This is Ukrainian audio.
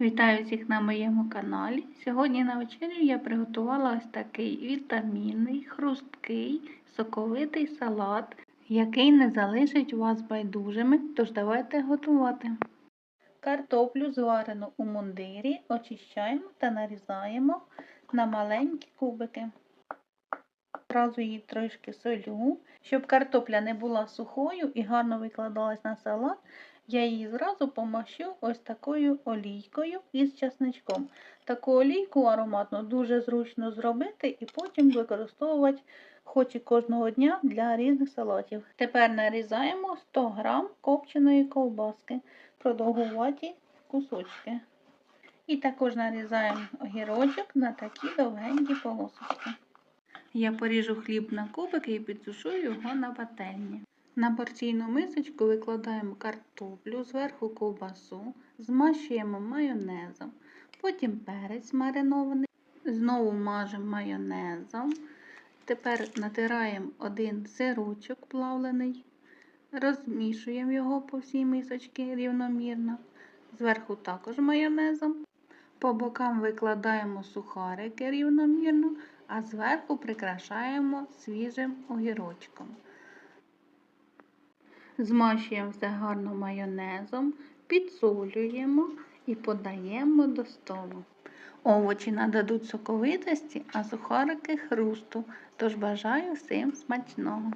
Вітаю всіх на моєму каналі. Сьогодні на вечерю я приготувала ось такий вітамінний, хрусткий, соковитий салат, який не залишить вас байдужими, тож давайте готувати. Картоплю зварену у мундирі очищаємо та нарізаємо на маленькі кубики. Одразу її трошки солю, щоб картопля не була сухою і гарно викладалась на салат. Я її зразу помащу ось такою олійкою із часничком. Таку олійку ароматну дуже зручно зробити і потім використовувати хоч і кожного дня для різних салатів. Тепер нарізаємо 100 г копченої ковбаски, продовгуваті кусочки. І також нарізаємо огірочок на такі довгенькі полосочки. Я поріжу хліб на кубики і підсушу його на пательні. На порційну мисочку викладаємо картоплю, зверху ковбасу, змащуємо майонезом, потім перець маринований, знову мажемо майонезом. Тепер натираємо один сирочок плавлений, розмішуємо його по всій мисочці рівномірно, зверху також майонезом. По бокам викладаємо сухарики рівномірно, а зверху прикрашаємо свіжим огірочком. Змащуємо все гарно майонезом, підсолюємо і подаємо до столу. Овочі нададуть соковитості, а сухарики хрусту, тож бажаю всім смачного.